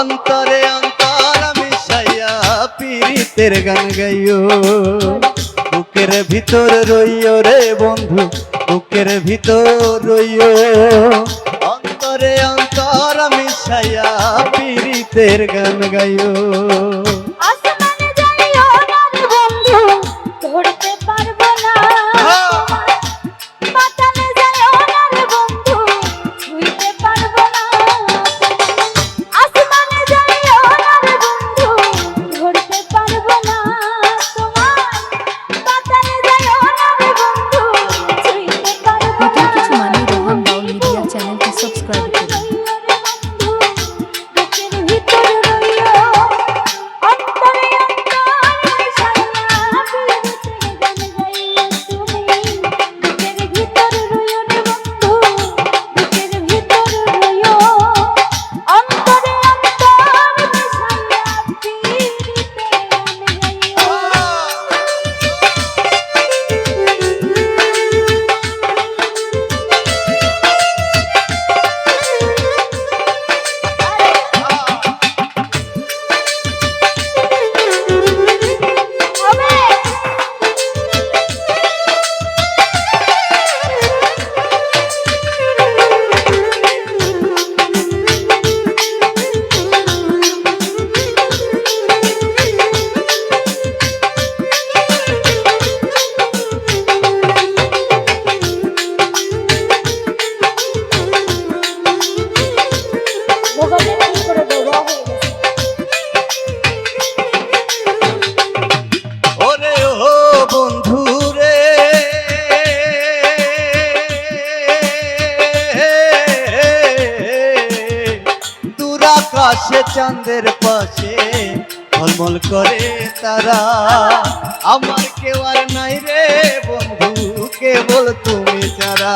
অন্তরে অন্তর মিশাইয়া পীড়িতের গান গাইও। বুকের ভিতর রইও রে বন্ধু, বুকের ভিতর রইও। অন্তরে অন্তর মিশাইয়া পীড়িতের গান গাইও। আকাশে চাঁদের পাশে, ঝলমল করে তারা। আমার কেউ আর নাই রে বন্ধু, কেবল তুমি ছাড়া।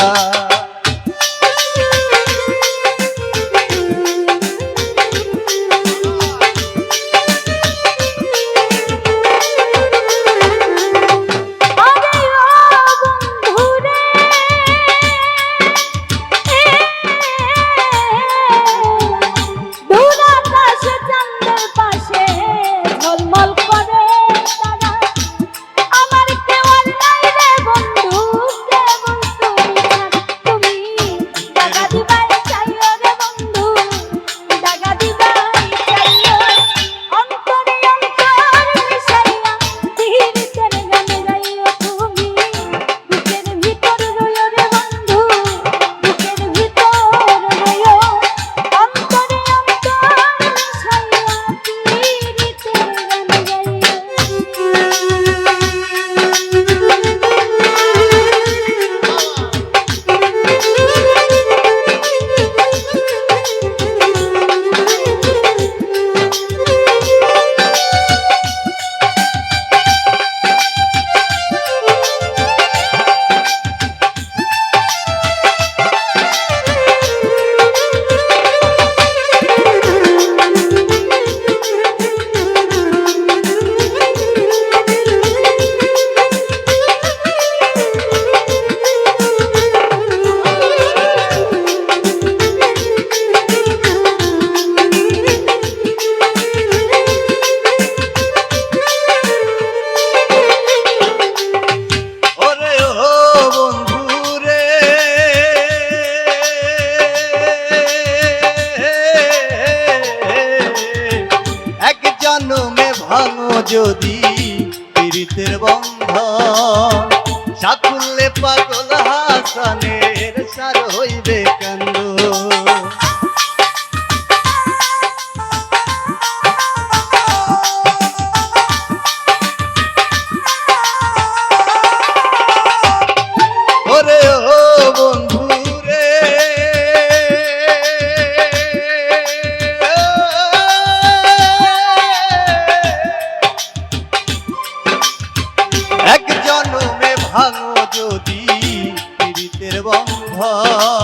যদি পীড়িতের বন্ধ সাকুল্লে পাগল হাসানের সার হইবে বন্ধ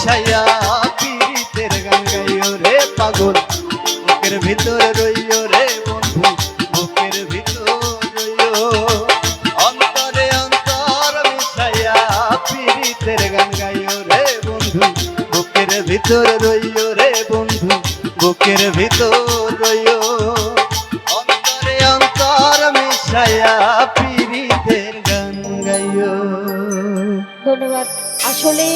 মিশাইয়া পীড়িতের গান রে পাগল? বুকের ভিতর রইও রে বন্ধু, বুকের ভিতর রইও। অন্তরে অন্তর মিশাইয়া পীড়িতের গান গাইও রে বন্ধু, বুকের ভিতর রইও রে বন্ধু, বুকের ভিতর রইও। অন্তরে অন্তর মিশাইয়া পীড়িতের গান গাইও। ধন্যবাদ। আসলে